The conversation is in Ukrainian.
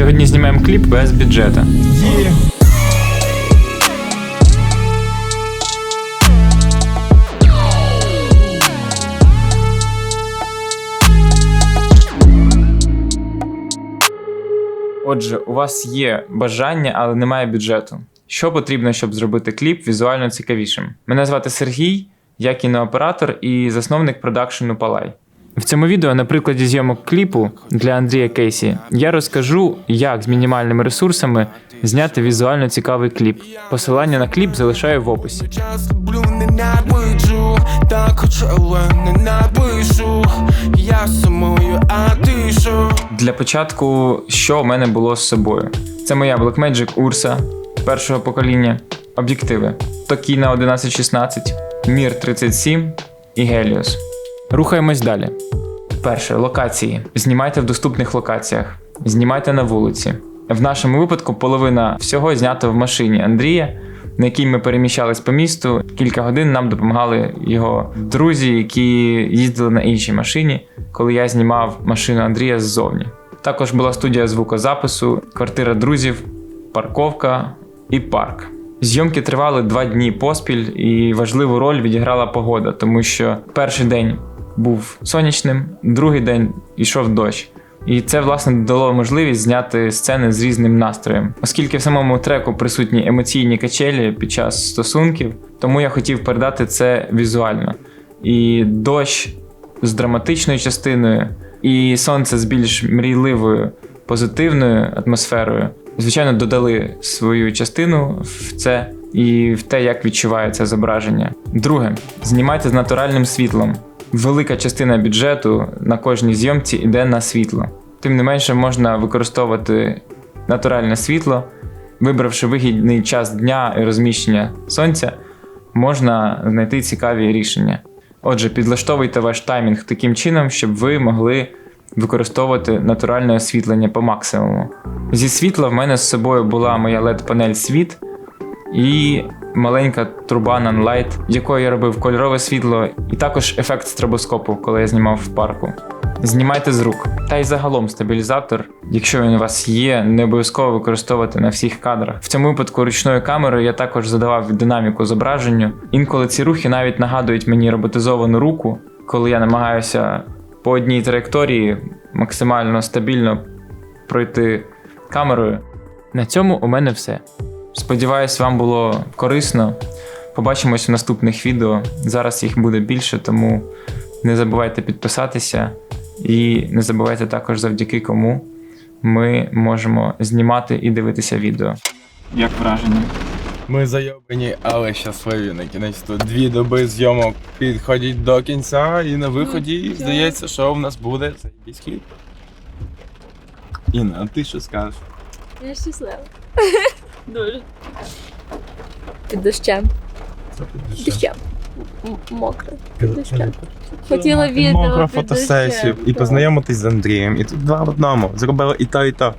Сьогодні знімаємо кліп без бюджету. Отже, у вас є бажання, але немає бюджету. Що потрібно, щоб зробити кліп візуально цікавішим? Мене звати Сергій, я кінооператор і засновник продакшену Палай. В цьому відео, на прикладі зйомок кліпу для Андрія Кейсі, я розкажу, як з мінімальними ресурсами зняти візуально цікавий кліп. Посилання на кліп залишаю в описі. Для початку, що в мене було з собою? Це моя Blackmagic Ursa першого покоління, об'єктиви Tokina 1116, Mir 37 і Helios. Рухаємось далі. Перше локації. Знімайте в доступних локаціях, знімайте на вулиці. В нашому випадку половина всього знято в машині Андрія, на якій ми переміщались по місту. Кілька годин нам допомагали його друзі, які їздили на іншій машині, коли я знімав машину Андрія ззовні. Також була студія звукозапису, квартира друзів, парковка і парк. Зйомки тривали два дні поспіль, і важливу роль відіграла погода, тому що перший день був сонячним, другий день йшов дощ. І це власне дало можливість зняти сцени з різним настроєм, оскільки в самому треку присутні емоційні качелі під час стосунків, тому я хотів передати це візуально. І дощ з драматичною частиною, і сонце з більш мрійливою, позитивною атмосферою, звичайно, додали свою частину в це і в те, як відчувається зображення. Друге, знімайте з натуральним світлом. Велика частина бюджету на кожній зйомці йде на світло. Тим не менше, можна використовувати натуральне світло, вибравши вигідний час дня і розміщення сонця, можна знайти цікаві рішення. Отже, підлаштовуйте ваш таймінг таким чином, щоб ви могли використовувати натуральне освітлення по максимуму. Зі світла в мене з собою була моя LED-панель світ і маленька труба Nonlight, якою я робив кольорове світло, і також ефект стробоскопу, коли я знімав в парку. Знімайте з рук. Та й загалом стабілізатор, якщо він у вас є, не обов'язково використовувати на всіх кадрах. В цьому випадку ручною камерою я також задавав динаміку зображенню. Інколи ці рухи навіть нагадують мені роботизовану руку, коли я намагаюся по одній траєкторії максимально стабільно пройти камерою. На цьому у мене все. Сподіваюсь, вам було корисно. Побачимось в наступних відео. Зараз їх буде більше, тому не забувайте підписатися. І не забувайте також, завдяки кому ми можемо знімати і дивитися відео. Як враження? Ми зайобані, але щасливі на кінець тут дві доби зйомок підходять до кінця, і на виході здається, що в нас буде заєбісь кліп. Інна, а ти що скажеш? Я щаслива. Дуже. Під дощем. Під Дощем. М- Мокро. Під дощем. Хотіла відео. Мокра під фотосесію дощем. і Так. познайомитись з Андрієм. І тут два в одному. Зробила і то, і то.